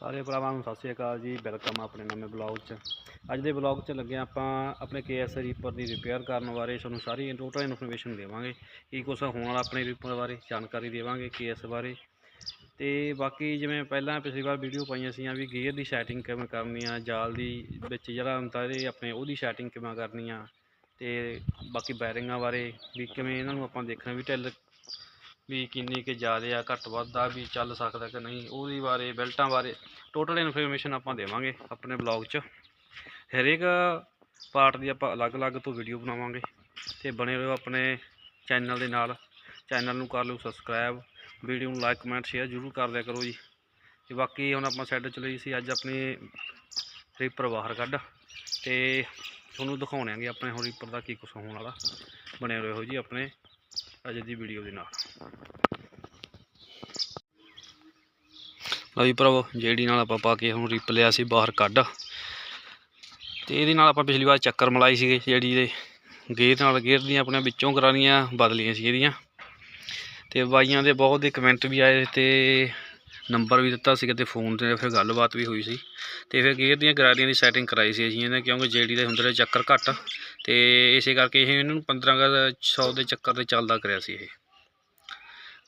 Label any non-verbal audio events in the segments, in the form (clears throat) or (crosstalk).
ਸਾਰੇ ਭਰਾਵਾਂ ਨੂੰ ਸਤਿ ਸ਼੍ਰੀ ਅਕਾਲ ਜੀ ਵੈਲਕਮ ਆਪਣੇ ਨਵੇਂ ਬਲੌਗ 'ਚ। ਅੱਜ ਦੇ ਬਲੌਗ 'ਚ ਲੱਗੇ ਆਪਾਂ ਆਪਣੇ ਕੇਐਸ ਰੀਪਰ ਦੀ ਰਿਪੇਅਰ ਕਰਨ ਬਾਰੇ, ਤੁਹਾਨੂੰ ਸਾਰੀ ਟੋਟਲ ਇਨਫੋਰਮੇਸ਼ਨ ਦੇਵਾਂਗੇ। ਕੀ ਕੁਛ ਹੋਣ ਵਾਲਾ ਆਪਣੇ ਰੀਪਰ ਬਾਰੇ, ਜਾਣਕਾਰੀ ਦੇਵਾਂਗੇ ਕੇਐਸ ਬਾਰੇ। ਤੇ ਬਾਕੀ ਜਿਵੇਂ ਪਹਿਲਾਂ ਪਿਛਲੀ ਵਾਰ ਵੀਡੀਓ ਪਾਈਆਂ ਸੀਆਂ ਵੀ ਗੇਅਰ ਦੀ ਸੈਟਿੰਗ ਕਿਵੇਂ ਕਰਨੀ ਆ, ਜਾਲ ਦੀ ਵਿੱਚ ਜਿਹੜਾ ਹੁੰਦਾ ਇਹਦੇ ਆਪਣੇ ਉਹਦੀ ਸੈਟਿੰਗ ਕਿਵੇਂ ਕਰਨੀ ਆ, ਤੇ ਬਾਕੀ ਬੈਰਿੰਗਾਂ ਬਾਰੇ ਵੀ ਕਿਵੇਂ ਇਹਨਾਂ ਨੂੰ ਆਪਾਂ ਦੇਖਣਾ, ਵੀ ਢਿੱਲ ਵੀ ਕਿੰਨੀ ਕਿ ਜ਼ਿਆਦਾ ਆ, ਘੱਟ ਵੱਧ ਆ, ਵੀ ਚੱਲ ਸਕਦਾ ਕਿ ਨਹੀਂ, ਉਹਦੇ ਬਾਰੇ, ਬੈਲਟਾਂ ਬਾਰੇ ਟੋਟਲ ਇਨਫੋਰਮੇਸ਼ਨ ਆਪਾਂ ਦੇਵਾਂਗੇ ਆਪਣੇ ਬਲੌਗ 'ਚ। ਹਰੇਕ ਪਾਰਟ ਦੀ ਆਪਾਂ ਅਲੱਗ-ਅਲੱਗ ਤੋਂ ਵੀਡੀਓ ਬਣਾਵਾਂਗੇ ਤੇ ਬਣੇ ਰਹੋ ਆਪਣੇ ਚੈਨਲ ਦੇ ਨਾਲ। ਚੈਨਲ ਨੂੰ ਕਰ ਲਓ ਸਬਸਕ੍ਰਾਈਬ ਵੀਡੀਓ ਨੂੰ ਲਾਈਕ ਕਮੈਂਟ ਸ਼ੇਅਰ ਜ਼ਰੂਰ ਕਰ ਦਿਆ ਕਰੋ ਜੀ। ਤੇ ਬਾਕੀ ਹੁਣ ਆਪਾਂ ਸੈੱਟ ਚਲੀ ਸੀ ਅੱਜ ਆਪਣੀ ਰੀਪਰ ਬਾਹਰ ਕੱਢ ਤੇ ਤੁਹਾਨੂੰ ਦਿਖਾਉਣਾਂਗੇ ਆਪਣੇ ਹੁਣ ਰੀਪਰ ਦਾ ਕੀ ਕੁਛ ਹੋਣ ਵਾਲਾ। ਬਣੇ ਰਹੋ ਜੀ ਆਪਣੇ ਅੱਜ ਦੀ ਵੀਡੀਓ ਦੇ ਨਾਲ। ਲਓ ਜੀ ਭਰਾਵੋ ਜਿਹੜੀ ਨਾਲ ਆਪਾਂ ਪਾ ਕੇ ਹੁਣ ਰਿਪ ਲਿਆ ਸੀ ਬਾਹਰ ਕੱਢ। ਤੇ ਇਹਦੇ ਨਾਲ ਆਪਾਂ ਪਿਛਲੀ ਵਾਰ ਚੱਕਰ ਮਲਾਈ ਸੀਗੇ ਜਿਹੜੀ ਦੇ ਗੇਅਰ ਨਾਲ ਗੇਅਰ ਦੀਆਂ ਆਪਣੇ ਵਿੱਚੋਂ ਕਰਾਨੀਆਂ ਬਦਲੀਆਂ ਸੀ ਇਹਦੀਆਂ। ਤੇ ਬਾਈਆਂ ਦੇ ਬਹੁਤ ਦੇ ਕਮੈਂਟ ਵੀ ਆਏ ਤੇ ਨੰਬਰ ਵੀ ਦਿੱਤਾ ਸੀਗਾ ਤੇ ਫੋਨ ਤੇ ਫਿਰ ਗੱਲਬਾਤ ਵੀ ਹੋਈ ਸੀ। ਤੇ ਫਿਰ ਗੇਅਰ ਦੀਆਂ ਗਰਾਰੀਆਂ ਦੀ ਸੈਟਿੰਗ ਕਰਾਈ ਸੀ ਅਸੀਂ ਇਹਨਾਂ, ਕਿਉਂਕਿ ਜੇਡੀ ਦੇ ਹੁੰਦੇ ਨੇ ਚੱਕਰ ਘੱਟ। ਤੇ ਇਸੇ ਕਰਕੇ ਇਹ ਇਹਨਾਂ ਨੂੰ 1500 ਦੇ ਚੱਕਰ ਤੇ ਚੱਲਦਾ ਕਰਿਆ ਸੀ ਇਹ।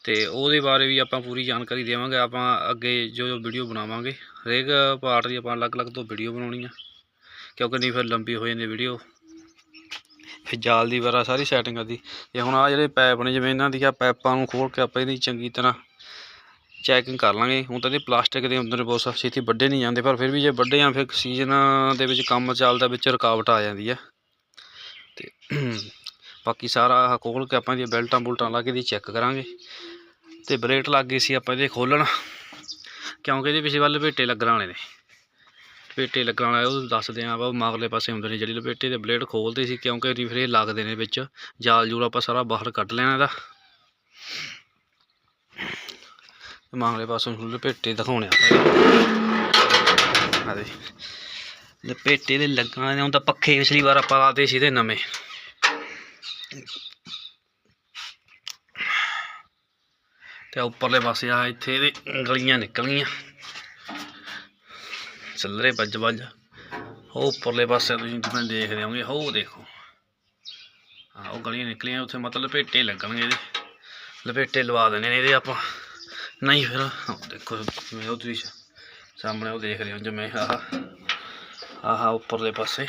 ਤੇ ਉਹਦੇ ਬਾਰੇ ਵੀ ਆਪਾਂ ਪੂਰੀ ਜਾਣਕਾਰੀ ਦੇਵਾਂਗੇ, ਆਪਾਂ ਅੱਗੇ ਜੋ ਜੋ ਵੀਡੀਓ ਬਣਾਵਾਂਗੇ, ਹਰੇਕ ਪਾਰਟ ਦੀ ਆਪਾਂ ਅਲੱਗ-ਅਲੱਗ ਤੋਂ ਵੀਡੀਓ ਬਣਾਉਣੀ ਆ, ਕਿਉਂਕਿ ਨਹੀਂ ਫਿਰ ਲੰਬੀ ਹੋ ਜਾਂਦੀ ਵੀਡੀਓ ਫਿਰ ਜਾਲ ਦੀ ਵਗੈਰਾ ਸਾਰੀ ਸੈਟਿੰਗ ਆਦੀ ਤੇ ਹੁਣ ਆ ਜਿਹੜੇ ਪੈਪ ਨੇ, ਜਿਵੇਂ ਇਹਨਾਂ ਦੀ ਆ ਪੈਪਾਂ ਨੂੰ ਖੋਲ ਕੇ ਆਪਾਂ ਇਹਦੀ ਚੰਗੀ ਤਰ੍ਹਾਂ ਚੈਕਿੰਗ ਕਰ ਲਾਂਗੇ। ਹੁਣ ਤਾਂ ਇਹਦੇ ਪਲਾਸਟਿਕ ਦੇ ਅੰਦਰ ਬਹੁਤ ਬਹੁਤ ਛੇਤੀ ਵੱਡੇ ਨਹੀਂ ਜਾਂਦੇ, ਪਰ ਫਿਰ ਵੀ ਜੇ ਵੱਡੇ ਆ ਫਿਰ ਸੀਜ਼ਨ ਦੇ ਵਿੱਚ ਕੰਮ ਚੱਲਦਾ, ਵਿੱਚ ਰੁਕਾਵਟ ਆ ਜਾਂਦੀ ਆ। ਤੇ ਬਾਕੀ ਸਾਰਾ ਆਹ ਖੋਲ ਕੇ ਆਪਾਂ ਇਹਦੀਆਂ ਬੈਲਟਾਂ ਬੁਲਟਾਂ ਲਾ ਕੇ ਇਹਦੀ ਚੈੱਕ ਕਰਾਂਗੇ। ਤੇ ਬਰੇਟ ਲੱਗ ਗਈ ਸੀ ਆਪਾਂ ਇਹਦੇ ਖੋਲਣ, ਕਿਉਂਕਿ ਇਹਦੇ ਪਿਛੇ ਵੱਲ ਲਪੇਟੇ ਲੱਗਣ ਵਾਲੇ ਨੇ। ਲਪੇਟੇ ਲੱਗਣ ਵਾਲੇ, ਉਹ ਦੱਸਦੇ ਆ ਵਾ ਮਗਰਲੇ ਪਾਸੇ ਹੁੰਦੇ ਨੇ ਜਿਹੜੀ ਲਪੇਟੇ ਦੇ ਬਲੇਡ ਖੋਲਦੇ ਸੀ, ਕਿਉਂਕਿ ਰਿਫਰੇ ਲੱਗਦੇ ਨੇ ਵਿੱਚ। ਜਾਲ ਜੂਲ ਆਪਾਂ ਸਾਰਾ ਬਾਹਰ ਕੱਢ ਲੈਣਾ ਇਹਦਾ। ਤੇ ਮਗਰਲੇ ਪਾਸੋਂ ਲਪੇਟੇ ਦਿਖਾਉਣੇ ਆਪਾਂ ਆ ਦੇ ਲਪੇਟੇ ਦੇ ਲੱਗਣ ਨੇ, ਹੁਣ ਤਾਂ ਪੱਖੇ ਪਿਛਲੀ ਵਾਰ ਆਪਾਂ ਲਾਤੇ ਸੀ ਤੇ ਨਵੇਂ। ਤੇ ਉੱਪਰਲੇ ਪਾਸੇ ਆ ਇੱਥੇ ਇਹਦੇ ਗਲੀਆਂ ਨਿਕਲੀਆਂ ਚੱਲਰੇ ਵੱਜ ਵੱਜ ਉਹ ਉੱਪਰਲੇ ਪਾਸੇ ਤੁਸੀਂ ਜਿਵੇਂ ਦੇਖਦੇ ਹੋਗੇ ਹੋ ਦੇਖੋ। ਆ ਉਹ ਗਲੀਆਂ ਨਿਕਲੀਆਂ, ਉੱਥੇ ਮਤਲਬ ਲਪੇਟੇ ਲੱਗਣਗੇ ਇਹਦੇ। ਲਪੇਟੇ ਲਵਾ ਦੇਣੇ ਨੇ ਇਹਦੇ ਆਪਾਂ। ਨਹੀਂ ਫਿਰ ਦੇਖੋ ਜਿਵੇਂ ਉਹ ਤੁਸੀਂ ਸਾਹਮਣੇ ਉਹ ਦੇਖ ਰਹੇ ਹੋ ਜਿਵੇਂ ਆਹ ਆਹ ਉੱਪਰਲੇ ਪਾਸੇ।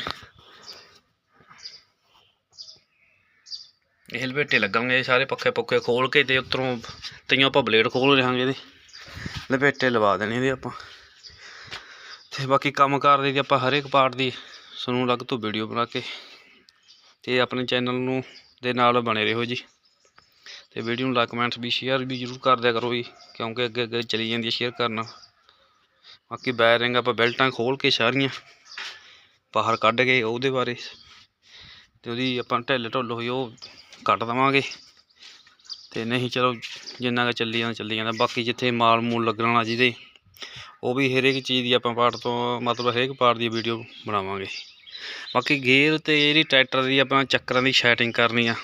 ਇਹ ਲਪੇਟੇ ਲੱਗਣਗੇ ਸਾਰੇ ਪੱਖੇ ਪੁੱਖੇ ਖੋਲ ਕੇ ਤੇ ਉੱਤਰੋਂ ਤਈਆਂ ਆਪਾਂ ਬਲੇਡ ਖੋਲ ਰਹਾਂਗੇ ਇਹਦੇ। ਲਪੇਟੇ ਲਵਾ ਦੇਣੇ ਇਹਦੇ ਆਪਾਂ। ਤੇ ਬਾਕੀ ਕੰਮ ਕਰਦੇ ਦੀ ਆਪਾਂ ਹਰੇਕ ਪਾਰਟ ਦੀ ਸਾਨੂੰ ਅਲੱਗ ਤੋਂ ਵੀਡੀਓ ਬਣਾ ਕੇ ਤੇ ਆਪਣੇ ਚੈਨਲ ਨੂੰ ਦੇ ਨਾਲ ਬਣੇ ਰਹੋ ਜੀ। ਤੇ ਵੀਡੀਓ ਨੂੰ ਲਾਈਕ ਕਮੈਂਟਸ ਵੀ ਸ਼ੇਅਰ ਵੀ ਜ਼ਰੂਰ ਕਰ ਦਿਆ ਕਰੋ ਜੀ, ਕਿਉਂਕਿ ਅੱਗੇ ਅੱਗੇ ਚਲੀ ਜਾਂਦੀ ਹੈ ਸ਼ੇਅਰ ਕਰਨਾ। ਬਾਕੀ ਬੈਰਿੰਗ ਆਪਾਂ ਬੈਲਟਾਂ ਖੋਲ ਕੇ ਸਾਰੀਆਂ ਬਾਹਰ ਕੱਢ ਕੇ ਉਹਦੇ ਬਾਰੇ। ਤੇ ਉਹਦੀ ਆਪਾਂ ਢਿੱਲ ਢੁੱਲ ਹੋਈ, ਉਹ ਕੱਟ ਦੇਵਾਂਗੇ। ਤੇ ਨਹੀਂ, ਚਲੋ, ਜਿੰਨਾ ਕੁ ਚੱਲੀ ਜਾਂਦਾ ਚੱਲੀ ਜਾਂਦਾ। ਬਾਕੀ ਜਿੱਥੇ ਮਾਲ ਮੂਲ ਲੱਗਣ ਵਾਲਾ ਜਿਹਦੇ, ਉਹ ਵੀ ਹਰੇਕ ਚੀਜ਼ ਦੀ ਆਪਾਂ ਪਾਰਟ ਤੋਂ, ਮਤਲਬ ਹਰੇਕ ਪਾਰਟ ਦੀ ਵੀਡੀਓ ਬਣਾਵਾਂਗੇ। ਬਾਕੀ ਗੇਅਰ ਤੇ ਜਿਹੜੀ ਟਰੈਕਟਰ ਦੀ ਆਪਾਂ ਚੱਕਰਾਂ ਦੀ ਸੈਟਿੰਗ ਕਰਨੀ ਆ,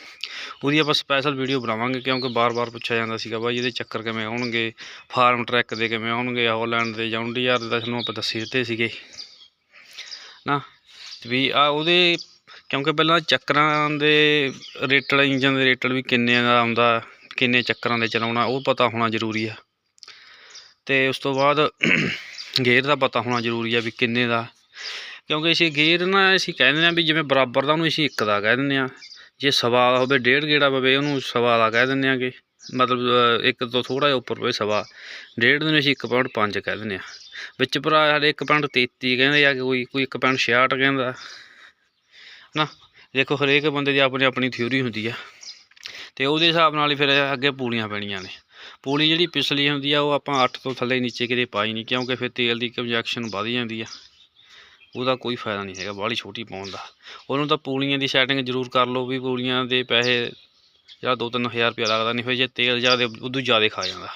ਉਹਦੀ ਆਪਾਂ ਸਪੈਸ਼ਲ ਵੀਡੀਓ ਬਣਾਵਾਂਗੇ, ਕਿਉਂਕਿ ਬਾਰ-ਬਾਰ ਪੁੱਛਿਆ ਜਾਂਦਾ ਸੀਗਾ ਬਾਈ, ਇਹਦੇ ਚੱਕਰ ਕਿਵੇਂ ਆਉਣਗੇ? ਫਾਰਮ ਟਰੈਕ ਦੇ ਕਿਵੇਂ ਆਉਣਗੇ? ਹਾਲੈਂਡ ਦੇ ਜੌਂਡੀਆਰ ਦੇ ਤਾਂ ਤੁਹਾਨੂੰ ਆਪਾਂ ਦੱਸੀ ਦਿੱਤੇ ਸੀਗੇ। ਨਾ, ਵੀ ਆ ਉਹਦੇ ਕਿਉਂਕਿ ਪਹਿਲਾਂ ਚੱਕਰਾਂ ਦੇ ਰੇਟਲ ਇੰਜਨ ਦੇ ਰੇਟਲ ਵੀ ਕਿੰਨੇ ਦਾ ਆਉਂਦਾ, ਕਿੰਨੇ ਚੱਕਰਾਂ ਦੇ ਚਲਾਉਣਾ, ਉਹ ਪਤਾ ਹੋਣਾ ਜ਼ਰੂਰੀ ਆ। ਤੇ ਉਸ ਤੋਂ ਬਾਅਦ (clears throat) ਗੇਅਰ ਦਾ ਪਤਾ ਹੋਣਾ ਜ਼ਰੂਰੀ ਆ ਵੀ ਕਿੰਨੇ ਦਾ। ਕਿਉਂਕਿ ਅਸੀਂ ਗੇਅਰ ਨਾ ਅਸੀਂ ਕਹਿ ਦਿੰਦੇ ਆ ਵੀ ਜਿਵੇਂ ਬਰਾਬਰ ਦਾ ਉਹਨੂੰ ਅਸੀਂ ਇੱਕ ਦਾ ਕਹਿ ਦਿੰਦੇ ਆ ਜੇ ਸਵਾ ਦਾ ਹੋਵੇ, ਡੇਢ ਗੇੜਾ ਪਵੇ, ਉਹਨੂੰ ਸਵਾ ਦਾ ਕਹਿ ਦਿੰਦੇ ਆਗੇ ਮਤਲਬ ਇੱਕ ਤੋਂ ਥੋੜਾ ਜਿਹਾ ਉੱਪਰ ਪਵੇ ਸਵਾ। ਡੇਢ ਨੂੰ ਅਸੀਂ 1.5 ਕਹਿ ਦਿੰਦੇ ਆ ਵਿੱਚ ਭਰਾ ਸਾਡੇ 1.33 ਕਹਿੰਦੇ ਆ ਕਿ ਕੋਈ ਕੋਈ 1.66 ਕਹਿੰਦਾ। ਨਾ, ਦੇਖੋ ਹਰੇਕ ਬੰਦੇ ਦੀ ਆਪਣੀ ਆਪਣੀ ਥਿਊਰੀ ਹੁੰਦੀ ਆ। ਤੇ ਉਹਦੇ ਹਿਸਾਬ ਨਾਲ ਹੀ ਫਿਰ ਅੱਗੇ ਪੂਲੀਆਂ ਪੈਣੀਆਂ ਨੇ। ਪੂਲੀ ਜਿਹੜੀ ਪਿਛਲੀ ਹੁੰਦੀ ਆ, ਉਹ ਆਪਾਂ 8 ਤੋਂ ਥੱਲੇ ਨੀਚੇ ਕਿਤੇ ਪਾਈ ਨਹੀਂ ਕਿਉਂਕਿ ਫਿਰ ਤੇਲ ਦੀ ਕੰਜੈਕਸ਼ਨ ਵਧ ਜਾਂਦੀ ਆ। ਉਹਦਾ ਕੋਈ ਫਾਇਦਾ ਨਹੀਂ ਹੈਗਾ, ਬਾਹਲੀ ਛੋਟੀ ਪਾਉਣ ਦਾ। ਉਹਨੂੰ ਤਾਂ ਪੂਲੀਆਂ ਦੀ ਸੈਟਿੰਗ ਜ਼ਰੂਰ ਕਰ ਲਓ ਵੀ ਪੂਲੀਆਂ ਦੇ ਪੈਸੇ ਜਾਂ 2-3000 ਰੁਪਇਆ ਲੱਗਦਾ ਨਹੀਂ ਫਿਰ ਜੇ ਤੇਲ ਜ਼ਿਆਦਾ, ਉਦੋਂ ਜ਼ਿਆਦਾ ਖਾ ਜਾਂਦਾ।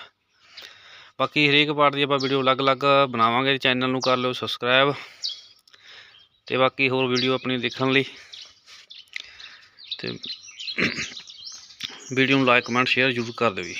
ਬਾਕੀ ਹਰੇਕ ਪਾਰਟ ਦੀ ਆਪਾਂ ਵੀਡੀਓ ਅਲੱਗ-ਅਲੱਗ ਬਣਾਵਾਂਗੇ ਚੈਨਲ ਨੂੰ ਕਰ ਲਿਓ ਸਬਸਕ੍ਰਾਈਬ ਤੇ ਬਾਕੀ ਹੋਰ ਵੀਡੀਓ ਆਪਣੀ ਦੇਖਣ ਲਈ। ਤੇ ਵੀਡੀਓ ਨੂੰ ਲਾਈਕ ਕਮੈਂਟ ਸ਼ੇਅਰ ਜ਼ਰੂਰ ਕਰ ਦਿਓ ਜੀ।